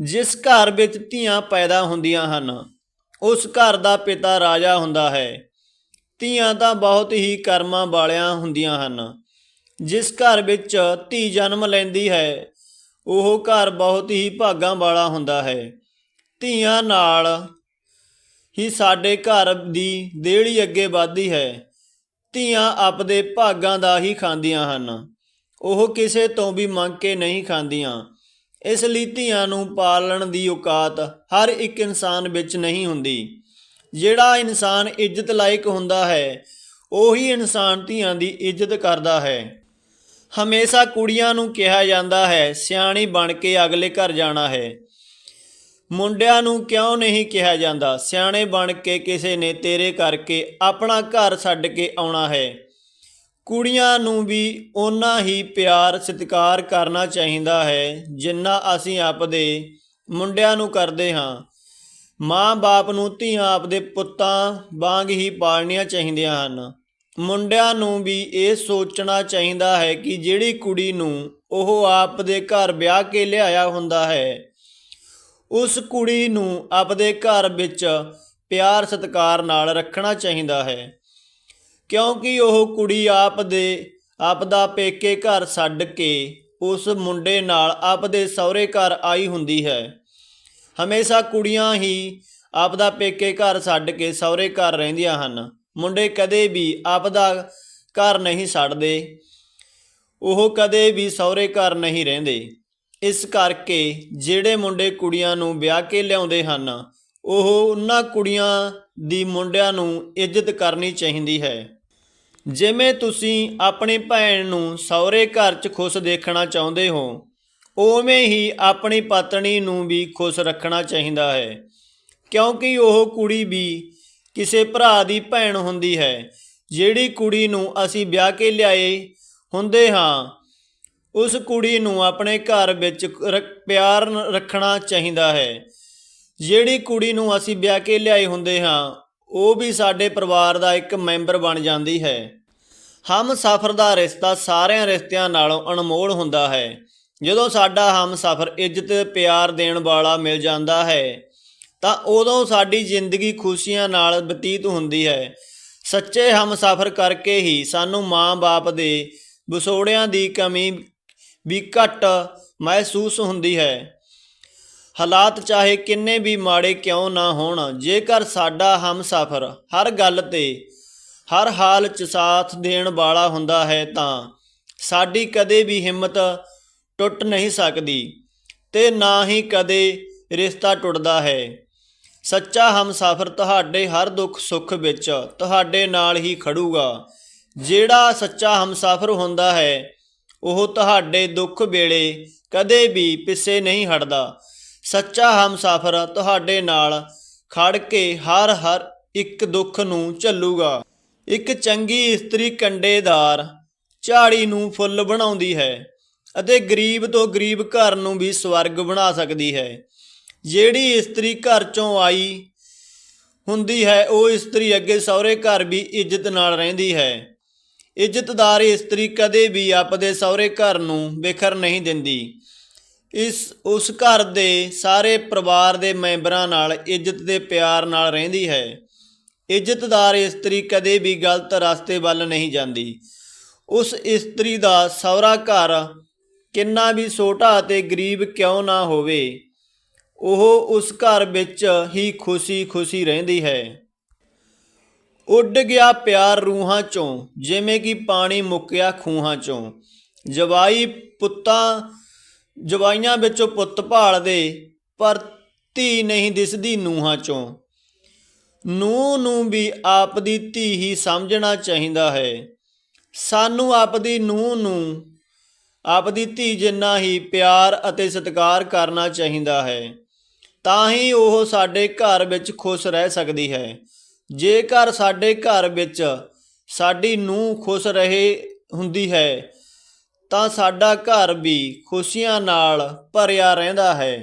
ਜਿਸ ਘਰ ਵਿੱਚ ਧੀਆਂ ਪੈਦਾ ਹੁੰਦੀਆਂ ਹਨ, ਉਸ ਘਰ ਦਾ ਪਿਤਾ ਰਾਜਾ ਹੁੰਦਾ ਹੈ। ਧੀਆਂ ਤਾਂ ਬਹੁਤ ਹੀ ਕਰਮਾਂ ਵਾਲਿਆਂ ਹੁੰਦੀਆਂ ਹਨ। ਜਿਸ ਘਰ ਵਿੱਚ ਧੀ ਜਨਮ ਲੈਂਦੀ ਹੈ, ਉਹ ਘਰ ਬਹੁਤ ਹੀ ਭਾਗਾਂ ਵਾਲਾ ਹੁੰਦਾ ਹੈ। ਧੀਆਂ ਨਾਲ ਹੀ ਸਾਡੇ ਘਰ ਦੀ ਦੇਹੜੀ ਅੱਗੇ ਵਧਦੀ ਹੈ। ਧੀਆਂ ਆਪਦੇ ਭਾਗਾਂ ਦਾ ਹੀ ਖਾਂਦੀਆਂ ਹਨ। ਉਹ ਕਿਸੇ ਤੋਂ ਵੀ ਮੰਗ ਕੇ ਨਹੀਂ ਖਾਂਦੀਆਂ। ਇਸ ਲਈ ਧੀਆਂ ਨੂੰ ਪਾਲਣ ਦੀ ਔਕਾਤ ਹਰ ਇੱਕ ਇਨਸਾਨ ਵਿੱਚ ਨਹੀਂ ਹੁੰਦੀ। ਜਿਹੜਾ ਇਨਸਾਨ ਇੱਜ਼ਤ ਲਾਇਕ ਹੁੰਦਾ ਹੈ, ਉਹੀ ਇਨਸਾਨ ਧੀਆਂ ਦੀ ਇੱਜ਼ਤ ਕਰਦਾ ਹੈ। ਹਮੇਸ਼ਾ ਕੁੜੀਆਂ ਨੂੰ ਕਿਹਾ ਜਾਂਦਾ ਹੈ, ਸਿਆਣੀ ਬਣ ਕੇ ਅਗਲੇ ਘਰ ਜਾਣਾ ਹੈ। ਮੁੰਡਿਆਂ ਨੂੰ ਕਿਉਂ ਨਹੀਂ ਕਿਹਾ ਜਾਂਦਾ, ਸਿਆਣੇ ਬਣ ਕੇ ਕਿਸੇ ਨੇ ਤੇਰੇ ਕਰਕੇ ਆਪਣਾ ਘਰ ਛੱਡ ਕੇ ਆਉਣਾ ਹੈ। ਕੁੜੀਆਂ ਨੂੰ ਵੀ ਓਨਾ ਹੀ ਪਿਆਰ, ਸਤਿਕਾਰ ਕਰਨਾ ਚਾਹੀਦਾ ਹੈ, ਜਿੰਨਾ ਅਸੀਂ ਆਪਦੇ ਮੁੰਡਿਆਂ ਨੂੰ ਕਰਦੇ ਹਾਂ। ਮਾਂ-ਬਾਪ ਨੂੰ ਧੀਆਂ ਆਪਦੇ ਪੁੱਤਾਂ ਵਾਂਗ ਹੀ ਪਾਲਣੀਆਂ ਚਾਹੀਦੀਆਂ ਹਨ। ਮੁੰਡਿਆਂ ਨੂੰ ਵੀ ਇਹ ਸੋਚਣਾ ਚਾਹੀਦਾ ਹੈ ਕਿ ਜਿਹੜੀ ਕੁੜੀ ਨੂੰ ਉਹ ਆਪਦੇ ਘਰ ਵਿਆਹ ਕੇ ਲਿਆਇਆ ਹੁੰਦਾ ਹੈ, ਉਸ ਕੁੜੀ ਨੂੰ ਆਪਦੇ ਘਰ ਵਿੱਚ ਪਿਆਰ ਸਤਿਕਾਰ ਨਾਲ ਰੱਖਣਾ ਚਾਹੀਦਾ ਹੈ। ਕਿਉਂਕਿ ਉਹ ਕੁੜੀ ਆਪ ਦੇ ਆਪਦਾ ਪੇਕੇ ਘਰ ਛੱਡ ਕੇ ਉਸ ਮੁੰਡੇ ਨਾਲ ਆਪਦੇ ਸਹੁਰੇ ਘਰ ਆਈ ਹੁੰਦੀ ਹੈ। ਹਮੇਸ਼ਾ ਕੁੜੀਆਂ ਹੀ ਆਪਦਾ ਪੇਕੇ ਘਰ ਛੱਡ ਕੇ ਸਹੁਰੇ ਘਰ ਰਹਿੰਦੀਆਂ ਹਨ। ਮੁੰਡੇ ਕਦੇ ਵੀ ਆਪਦਾ ਘਰ ਨਹੀਂ ਛੱਡਦੇ। ਉਹ ਕਦੇ ਵੀ ਸਹੁਰੇ ਘਰ ਨਹੀਂ ਰਹਿੰਦੇ। ਇਸ ਕਰਕੇ ਜਿਹੜੇ ਮੁੰਡੇ ਕੁੜੀਆਂ ਨੂੰ ਵਿਆਹ ਕੇ ਲਿਆਉਂਦੇ ਹਨ, ਉਹ ਉਹਨਾਂ ਕੁੜੀਆਂ ਦੀ ਮੁੰਡਿਆਂ ਨੂੰ ਇੱਜ਼ਤ ਕਰਨੀ ਚਾਹੀਦੀ ਹੈ। ਜਿਵੇਂ ਤੁਸੀਂ ਆਪਣੀ ਭੈਣ ਨੂੰ ਸਹੁਰੇ ਘਰ 'ਚ ਖੁਸ਼ ਦੇਖਣਾ ਚਾਹੁੰਦੇ ਹੋ, ਉਵੇਂ ਹੀ ਆਪਣੀ ਪਤਨੀ ਨੂੰ ਵੀ ਖੁਸ਼ ਰੱਖਣਾ ਚਾਹੀਦਾ ਹੈ। ਕਿਉਂਕਿ ਉਹ ਕੁੜੀ ਵੀ ਕਿਸੇ ਭਰਾ ਦੀ ਭੈਣ ਹੁੰਦੀ ਹੈ, ਜਿਹੜੀ ਕੁੜੀ ਨੂੰ ਅਸੀਂ ਵਿਆਹ ਕੇ ਲਿਆਏ ਹੁੰਦੇ ਹਾਂ, ਉਸ ਕੁੜੀ ਨੂੰ ਆਪਣੇ ਘਰ ਵਿੱਚ ਰ- ਪਿਆਰ ਰੱਖਣਾ ਚਾਹੀਦਾ ਹੈ। ਜਿਹੜੀ ਕੁੜੀ ਨੂੰ ਅਸੀਂ ਵਿਆਹ ਕੇ ਲਿਆਏ ਹੁੰਦੇ ਹਾਂ ਉਹ ਵੀ ਸਾਡੇ ਪਰਿਵਾਰ ਦਾ ਇੱਕ ਮੈਂਬਰ ਬਣ ਜਾਂਦੀ ਹੈ। ਹਮ ਸਫਰ ਦਾ ਰਿਸ਼ਤਾ ਸਾਰਿਆਂ ਰਿਸ਼ਤਿਆਂ ਨਾਲੋਂ ਅਨਮੋਲ ਹੁੰਦਾ ਹੈ। ਜਦੋਂ ਸਾਡਾ ਹਮ ਸਫਰ ਇੱਜ਼ਤ, ਪਿਆਰ ਦੇਣ ਵਾਲਾ ਮਿਲ ਜਾਂਦਾ ਹੈ, ਤਾਂ ਉਦੋਂ ਸਾਡੀ ਜ਼ਿੰਦਗੀ ਖੁਸ਼ੀਆਂ ਨਾਲ ਬਤੀਤ ਹੁੰਦੀ ਹੈ। ਸੱਚੇ ਹਮ ਸਫਰ ਕਰਕੇ ਹੀ ਸਾਨੂੰ ਮਾਂ-ਬਾਪ ਦੇ ਵਿਛੋੜਿਆਂ ਦੀ ਕਮੀ ਵੀ ਘੱਟ ਮਹਿਸੂਸ ਹੁੰਦੀ ਹੈ। ਹਾਲਾਤ ਚਾਹੇ ਕਿੰਨੇ ਵੀ ਮਾੜੇ ਕਿਉਂ ਨਾ ਹੋਣ, ਜੇਕਰ ਸਾਡਾ ਹਮਸਫਰ ਹਰ ਗੱਲ ਤੇ, ਹਰ ਹਾਲ 'ਚ ਸਾਥ ਦੇਣ ਵਾਲਾ ਹੁੰਦਾ ਹੈ ਤਾਂ ਸਾਡੀ ਕਦੇ ਵੀ ਹਿੰਮਤ ਟੁੱਟ ਨਹੀਂ ਸਕਦੀ ਤੇ ਨਾ ਹੀ ਕਦੇ ਰਿਸ਼ਤਾ ਟੁੱਟਦਾ ਹੈ। ਸੱਚਾ ਹਮਸਫਰ ਤੁਹਾਡੇ ਹਰ ਦੁੱਖ ਸੁੱਖ ਵਿੱਚ ਤੁਹਾਡੇ ਨਾਲ ਹੀ ਖੜੂਗਾ। ਜਿਹੜਾ ਸੱਚਾ ਹਮਸਫਰ ਹੁੰਦਾ ਹੈ, ਉਹ ਤੁਹਾਡੇ ਦੁੱਖ ਵੇਲੇ ਕਦੇ ਵੀ ਪਿੱਛੇ ਨਹੀਂ ਹਟਦਾ। ਸੱਚਾ ਹਮਸਫਰ ਤੁਹਾਡੇ ਨਾਲ, ਖੜ ਕੇ ਹਰ ਹਰ ਇੱਕ ਦੁੱਖ ਨੂੰ ਝੱਲੂਗਾ। ਇੱਕ ਚੰਗੀ ਇਸਤਰੀ ਕੰਡੇਦਾਰ ਝਾੜੀ ਨੂੰ ਫੁੱਲ ਬਣਾਉਂਦੀ ਹੈ ਅਤੇ ਗਰੀਬ ਤੋਂ ਗਰੀਬ ਘਰ ਨੂੰ ਵੀ ਸਵਰਗ ਬਣਾ ਸਕਦੀ ਹੈ। ਜਿਹੜੀ ਇਸਤਰੀ ਘਰ ਚੋਂ ਆਈ ਹੁੰਦੀ ਹੈ, ਉਹ ਇਸਤਰੀ ਅੱਗੇ ਸਹੁਰੇ ਘਰ ਵੀ ਇੱਜ਼ਤ ਨਾਲ ਰਹਿੰਦੀ ਹੈ। ਇੱਜ਼ਤਦਾਰ ਇਸਤਰੀ ਕਦੇ ਵੀ ਆਪਦੇ ਸਹੁਰੇ ਘਰ ਨੂੰ ਬਿਖਰ ਨਹੀਂ ਦਿੰਦੀ। ਇਸ, ਉਸ ਘਰ ਦੇ ਸਾਰੇ ਪਰਿਵਾਰ ਦੇ ਮੈਂਬਰਾਂ ਨਾਲ ਇੱਜ਼ਤ ਦੇ ਪਿਆਰ ਨਾਲ ਰਹਿੰਦੀ ਹੈ। ਇੱਜ਼ਤਦਾਰ ਇਸਤਰੀ ਕਦੇ ਵੀ ਗਲਤ ਰਸਤੇ ਵੱਲ ਨਹੀਂ ਜਾਂਦੀ। ਉਸ ਇਸਤਰੀ ਦਾ ਸਹੁਰਾ ਘਰ ਕਿੰਨਾ ਵੀ ਛੋਟਾ ਅਤੇ ਗਰੀਬ ਕਿਉਂ ਨਾ ਹੋਵੇ, ਉਹ ਉਸ ਘਰ ਵਿੱਚ ਹੀ ਖੁਸ਼ੀ-ਖੁਸ਼ੀ ਰਹਿੰਦੀ ਹੈ। ਉੱਡ ਗਿਆ ਪਿਆਰ ਰੂਹਾਂ ਚੋਂ, ਜਿਵੇਂ ਕਿ ਪਾਣੀ ਮੁੱਕਿਆ ਖੂਹਾਂ ਚੋਂ। ਜਵਾਈ ਪੁੱਤਾਂ ਜਵਾਈਆਂ ਵਿੱਚੋਂ ਪੁੱਤ ਭਾਲਦੇ, ਪਰ ਧੀ ਨਹੀਂ ਦਿਸਦੀ ਨੂਹਾਂ ਚੋਂ। ਨੂੰਹ ਨੂੰ ਵੀ ਆਪ ਦੀ ਧੀ ਹੀ ਸਮਝਣਾ ਚਾਹੀਦਾ ਹੈ। ਸਾਨੂੰ ਆਪਦੀ ਨੂੰਹ ਨੂੰ ਆਪਦੀ ਧੀ ਜਿੰਨਾ ਹੀ ਪਿਆਰ ਅਤੇ ਸਤਿਕਾਰ ਕਰਨਾ ਚਾਹੀਦਾ ਹੈ, ਤਾਂ ਹੀ ਉਹ ਸਾਡੇ ਘਰ ਵਿੱਚ ਖੁਸ਼ ਰਹਿ ਸਕਦੀ ਹੈ। ਜੇਕਰ ਸਾਡੇ ਘਰ ਵਿੱਚ ਸਾਡੀ ਨੂੰਹ ਖੁਸ਼ ਰਹੇ ਹੁੰਦੀ ਹੈ ਤਾਂ ਸਾਡਾ ਘਰ ਵੀ ਖੁਸ਼ੀਆਂ ਨਾਲ ਭਰਿਆ ਰਹਿੰਦਾ ਹੈ।